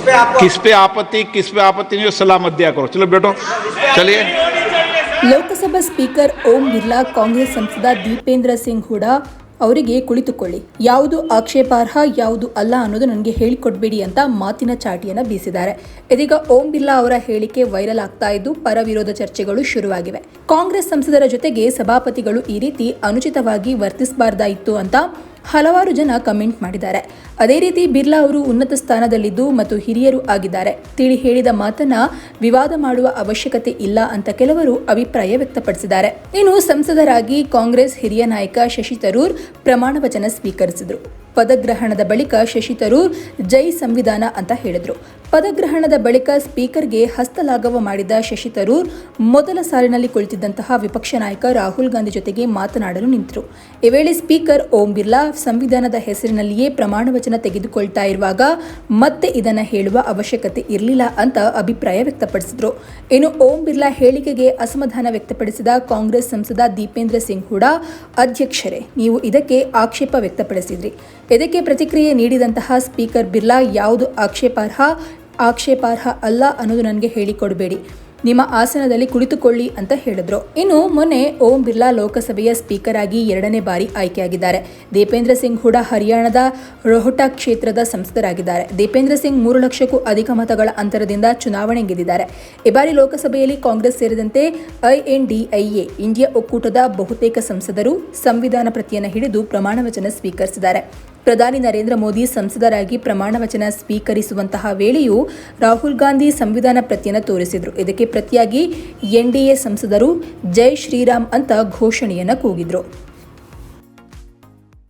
पे आपको किस पे आपत्ति किस पे आपत्ति नहीं हो सलाह मत दिया करो चलो बैठो चलिए ಲೋಕಸಭಾ ಸ್ಪೀಕರ್ ಓಂ ಬಿರ್ಲಾ ಕಾಂಗ್ರೆಸ್ ಸಂಸದ ದೀಪೇಂದ್ರ ಸಿಂಗ್ ಹೂಡಾ ಅವರಿಗೆ ಕುಳಿತುಕೊಳ್ಳಿ ಯಾವುದು ಆಕ್ಷೇಪಾರ್ಹ ಯಾವುದು ಅಲ್ಲ ಅನ್ನೋದು ನನಗೆ ಹೇಳಿಕೊಡ್ಬೇಡಿ ಅಂತ ಮಾತಿನ ಚಾಟಿಯನ್ನು ಬೀಸಿದ್ದಾರೆ ಇದೀಗ ಓಂ ಬಿರ್ಲಾ ಅವರ ಹೇಳಿಕೆ ವೈರಲ್ ಆಗ್ತಾ ಇದ್ದು ಪರ ವಿರೋಧ ಚರ್ಚೆಗಳು ಶುರುವಾಗಿವೆ ಕಾಂಗ್ರೆಸ್ ಸಂಸದರ ಜೊತೆಗೆ ಸಭಾಪತಿಗಳು ಈ ರೀತಿ ಅನುಚಿತವಾಗಿ ವರ್ತಿಸಬಾರ್ದಾಯಿತ್ತು ಅಂತ ಹಲವಾರು ಜನ ಕಮೆಂಟ್ ಮಾಡಿದ್ದಾರೆ. ಅದೇ ರೀತಿ ಬಿರ್ಲಾ ಅವರು ಉನ್ನತ ಸ್ಥಾನದಲ್ಲಿದ್ದು ಮತ್ತು ಹಿರಿಯರು ಆಗಿದ್ದಾರೆ. ತಿಳಿ ಹೇಳಿದ ಮಾತನ್ನ ವಿವಾದ ಮಾಡುವ ಅವಶ್ಯಕತೆ ಇಲ್ಲ ಅಂತ ಕೆಲವರು ಅಭಿಪ್ರಾಯ ವ್ಯಕ್ತಪಡಿಸಿದ್ದಾರೆ. ಇನ್ನು ಸಂಸದರಾಗಿ ಕಾಂಗ್ರೆಸ್ ಹಿರಿಯ ನಾಯಕ ಶಶಿ ತರೂರ್ ಪ್ರಮಾಣ ವಚನ ಸ್ವೀಕರಿಸಿದರು. ಪದಗ್ರಹಣದ ಬಳಿಕ ಶಶಿ ತರೂರ್ ಜೈ ಸಂವಿಧಾನ ಅಂತ ಹೇಳಿದ್ರು. ಪದಗ್ರಹಣದ ಬಳಿಕ ಸ್ಪೀಕರ್ಗೆ ಹಸ್ತಲಾಘವ ಮಾಡಿದ ಶಶಿ ತರೂರ್ ಮೊದಲ ಸಾಲಿನಲ್ಲಿ ಕುಳಿತಿದ್ದಂತಹ ವಿಪಕ್ಷ ನಾಯಕ ರಾಹುಲ್ ಗಾಂಧಿ ಜೊತೆಗೆ ಮಾತನಾಡಲು ನಿಂತರು. ಈ ವೇಳೆ ಸ್ಪೀಕರ್ ಓಂ ಬಿರ್ಲಾ ಸಂವಿಧಾನದ ಹೆಸರಿನಲ್ಲಿಯೇ ಪ್ರಮಾಣ ವಚನ ತೆಗೆದುಕೊಳ್ತಾ ಇರುವಾಗ ಮತ್ತೆ ಇದನ್ನ ಹೇಳುವ ಅವಶ್ಯಕತೆ ಇರಲಿಲ್ಲ ಅಂತ ಅಭಿಪ್ರಾಯ ವ್ಯಕ್ತಪಡಿಸಿದರು. ಇನ್ನು ಓಂ ಬಿರ್ಲಾ ಹೇಳಿಕೆಗೆ ಅಸಮಾಧಾನ ವ್ಯಕ್ತಪಡಿಸಿದ ಕಾಂಗ್ರೆಸ್ ಸಂಸದ ದೀಪೇಂದ್ರ ಸಿಂಗ್ ಹೂಡಾ ಅಧ್ಯಕ್ಷರೇ, ನೀವು ಇದಕ್ಕೆ ಆಕ್ಷೇಪ ವ್ಯಕ್ತಪಡಿಸಿದ್ರಿ. ಇದಕ್ಕೆ ಪ್ರತಿಕ್ರಿಯೆ ನೀಡಿದಂತಹ ಸ್ಪೀಕರ್ ಬಿರ್ಲಾ ಯಾವುದು ಆಕ್ಷೇಪಾರ್ಹ? ಆಕ್ಷೇಪಾರ್ಹ ಅಲ್ಲ ಅನ್ನೋದು ನನಗೆ ಹೇಳಿಕೊಡಬೇಡಿ. ನಿಮ್ಮ ಆಸನದಲ್ಲಿ ಕುಳಿತುಕೊಳ್ಳಿ ಅಂತ ಹೇಳಿದ್ರು. ಇನ್ನು ಮೊನ್ನೆ ಓಂ ಬಿರ್ಲಾ ಲೋಕಸಭೆಯ ಸ್ಪೀಕರ್ ಆಗಿ ಎರಡನೇ ಬಾರಿ ಆಯ್ಕೆಯಾಗಿದ್ದಾರೆ. ದೀಪೇಂದ್ರ ಸಿಂಗ್ ಹೂಡ ಹರಿಯಾಣದ ರೋಹಟಾ ಕ್ಷೇತ್ರದ ಸಂಸದರಾಗಿದ್ದಾರೆ. ದೀಪೇಂದ್ರ ಸಿಂಗ್ ಮೂರು ಲಕ್ಷಕ್ಕೂ ಅಧಿಕ ಮತಗಳ ಅಂತರದಿಂದ ಚುನಾವಣೆ ಗೆದ್ದಿದ್ದಾರೆ. ಈ ಬಾರಿ ಲೋಕಸಭೆಯಲ್ಲಿ ಕಾಂಗ್ರೆಸ್ ಸೇರಿದಂತೆ ಐಎನ್ಡಿಐಎ ಇಂಡಿಯಾ ಒಕ್ಕೂಟದ ಬಹುತೇಕ ಸಂಸದರು ಸಂವಿಧಾನ ಪ್ರತಿಯನ್ನು ಹಿಡಿದು ಪ್ರಮಾಣ ವಚನ ಸ್ವೀಕರಿಸಿದ್ದಾರೆ. ಪ್ರಧಾನಿ ನರೇಂದ್ರ ಮೋದಿ ಸಂಸದರಾಗಿ ಪ್ರಮಾಣ ವಚನ ಸ್ವೀಕರಿಸುವಂತಹ ವೇಳೆಯೂ ರಾಹುಲ್ ಗಾಂಧಿ ಸಂವಿಧಾನ ಪ್ರತಿಯನ್ನು ತೋರಿಸಿದರು. ಇದಕ್ಕೆ ಪ್ರತಿಯಾಗಿ ಎನ್ಡಿಎ ಸಂಸದರು ಜೈ ಶ್ರೀರಾಮ್ ಅಂತ ಘೋಷಣೆಯನ್ನು ಕೂಗಿದ್ರು.